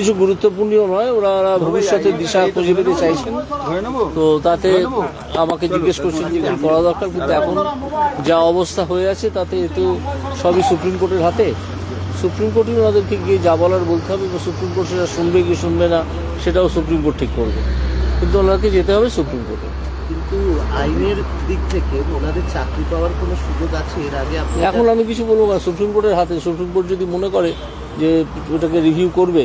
কিছু গুরুত্বপূর্ণ নয় ওরা ভবিষ্যতে দিশা খুঁজে পেতে চাইছেন। তো তাতে আমাকে জিজ্ঞেস করছেন যে করা দরকার কিন্তু এখন যা অবস্থা হয়ে আছে তাতে তো সবই সুপ্রিম কোর্টের হাতে। সুপ্রিম কোর্টই ওনাদেরকে গিয়ে যা বলার বলতে হবে বা সুপ্রিম কোর্ট সেটা শুনবে কি শুনবে না সেটাও সুপ্রিম কোর্ট ঠিক করবে। কিন্তু ওনাকে যেতে হবে সুপ্রিম কোর্টে। কিন্তু আইনের দিক থেকে ওনাদের চাকরি পাওয়ার কোনো সুযোগ আছে? এর আগে এখন আমি কিছু বলব না সুপ্রিম কোর্টের হাতে। সুপ্রিম কোর্ট যদি মনে করে যে ওটাকে রিভিউ করবে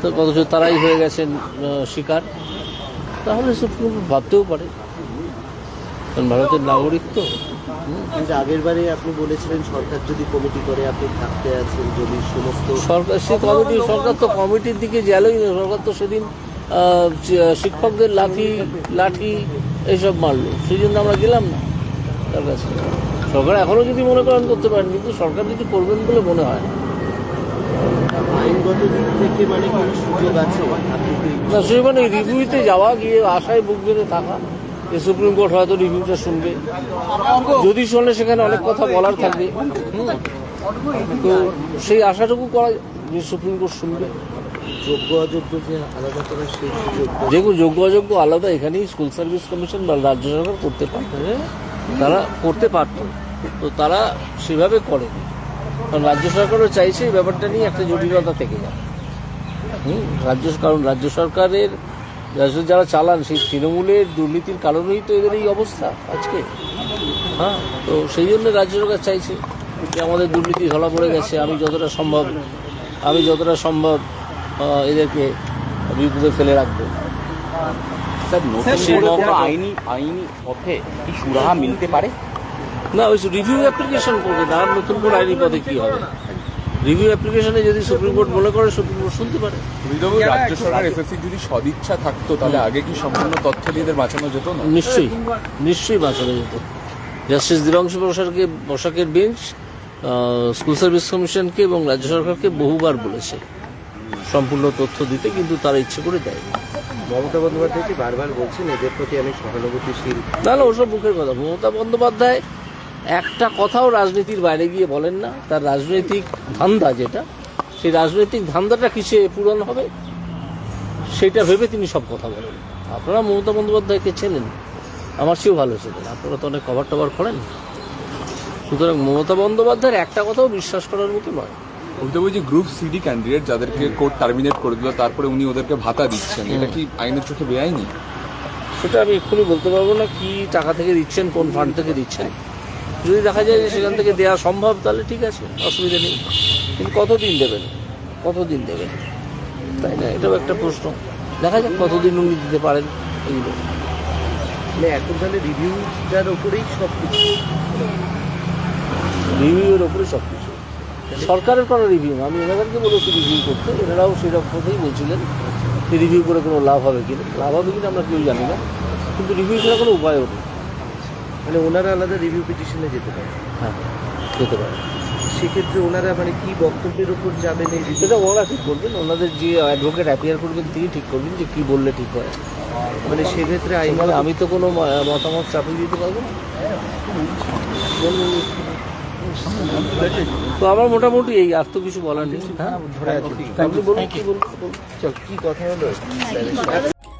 তো অথচ তারাই হয়ে গেছেন শিকার তাহলে সুপ্রিম কোর্ট ভাবতেও পারে। কারণ ভারতের নাগরিক তো। আগের বারে আপনি বলেছিলেন সরকার যদি কমিটি করে আপনি থাকতে আছেন যদি সমস্ত সরকার সে কমিটি সরকার তো কমিটির দিকে গেলই না। সরকার তো সেদিন শিক্ষকদের লাঠি লাঠি এইসব মারলো। সেই জন্য আমরা গেলাম না তার কাছে। সরকার এখনও যদি মনে করেন করতে পারেন কিন্তু সরকার কিছু করবেন বলে মনে হয় না। আইনগত দিক থেকে মানে কোনো সুযোগ আছে? না সেই মানে রিভিউতে যাওয়া গিয়ে আশায় বুক বেঁধে থাকা। যে সুপ্রিম কোর্ট হয়তো রিভিউটা শুনবে। যদি শোনে সেখানে অনেক কথা বলার থাকবে। তো সেই আশাটুকু করা যে সুপ্রিম কোর্ট শুনবে। যোগ্য অযোগ্য যে আলাদা করার সেই যেগুলো যোগ্য অযোগ্য আলাদা এখানেই স্কুল সার্ভিস কমিশন বা রাজ্য সরকার করতে পারত। তারা করতে পারত। তো তারা সেভাবে করেনি। কারণ রাজ্য সরকারও চাইছে এই ব্যাপারটা নিয়ে একটা জটিলতা থেকে যায় হুম? রাজ্য কারণ রাজ্য সরকারের রাজ্য যারা চালান সেই তৃণমূলের দুর্নীতির কারণেই তো এদের এই অবস্থা আজকে। হ্যাঁ? তো সেই জন্য রাজ্য সরকার চাইছে যে আমাদের দুর্নীতি ধরা পড়ে গেছে আমি যতটা সম্ভব আমি যতটা সম্ভব এদেরকে বিপদে ফেলে রাখব। স্যার আইনি আইনি পথে কি সুরাহা মিলতে পারে? না ওই রিভিউ অ্যাপ্লিকেশন করবে না আর নতুন করে আইনি পদে কি হবে? রিভিউ অ্যাপ্লিকেশনে যদি সুপ্রিম কোর্ট মনে করে সুপ্রিম কোর্ট শুনতে পারে। রাজ্য সরকার এসএসসি যদি সদিচ্ছা থাকতো তাহলে আগে কি সম্পূর্ণ তথ্য দিয়ে এদের বাঁচানো যেত না? নিশ্চয়ই নিশ্চয়ই বাঁচানো যেত। জাস্টিস দিবাংশু বসাককে বসাকের বেঞ্চ স্কুল সার্ভিস কমিশনকে এবং রাজ্য সরকারকে বহুবার বলেছে সম্পূর্ণ তথ্য দিতে কিন্তু তারা ইচ্ছে করে দেয় মমতা বন্দ্যোপাধ্যায়কে বারবার বলছেন এদের প্রতি আমি সহানুভূতিশীল? না না ওসব মুখের কথা। মমতা বন্দ্যোপাধ্যায় একটা কথাও রাজনীতির বাইরে গিয়ে বলেন না। তার রাজনৈতিক ধান্দা যেটা সেই রাজনৈতিক ধান্দাটা কিসে পূরণ হবে সেটা ভেবে তিনি সব কথা বলেন। আপনারা মমতা বন্দ্যোপাধ্যায়কে চেনেন আমার চেয়েও ভালো চেনেন আপনারা তো অনেক কভার টভার করেন। সুতরাং মমতা বন্দ্যোপাধ্যায়ের একটা কথাও বিশ্বাস করার মতো নয়। হৃদয় বলছি গ্রুপ সিডি ক্যান্ডিডেট যাদেরকে কোর্ট টার্মিনেট করে দিল তারপরে উনি ওদেরকে ভাতা দিচ্ছেন। এটা কি আইনের চোখে বেআইনি? সেটা আমি এক্ষুনি বলতে পারব না কি টাকা থেকে দিচ্ছেন কোন ফান্ড থেকে দিচ্ছেন। যদি দেখা যায় যে সেখান থেকে দেওয়া সম্ভব তাহলে ঠিক আছে অসুবিধা নেই। কিন্তু কতদিন দেবেন? কতদিন দেবেন? তাই না? এটাও একটা প্রশ্ন। দেখা যাক কতদিন উনি দিতে পারেন এগুলো মানে এখন তাহলে রিভিউটার ওপরেই সব কিছু রিভিউয়ের ওপরে সব কিছু সরকারের কোনো রিভিউ আমি এনাদেরকে বলেছি রিভিউ করতে। এনারাও সেরকম কথাই বলছিলেন রিভিউ করে কোনো লাভ হবে কিনা। লাভ হবে কিনা আমরা কেউ জানি না। কিন্তু রিভিউ ছাড়া কোনো উপায়ও নেই। মানে ওনারা আলাদা রিভিউ পিটিশনে যেতে পারে। হ্যাঁ যেতে পারে। সেক্ষেত্রে ওনারা মানে কি বক্তব্যের উপর যাবেন এই? সেটা ওরা ঠিক করবেন ওনাদের যে অ্যাডভোকেট অ্যাপিয়ার করবেন তিনি ঠিক করবেন যে কি বললে ঠিক হয়। মানে সেক্ষেত্রে আইন সেখানে আমি তো কোনো মতামত চাপিয়ে দিতে পারব না। তো আমার মোটামুটি এই আর তো কিছু বলার নেই। হ্যাঁ? আপনি বলুন কি বলুন বলুন। চল, কি কথা হলো?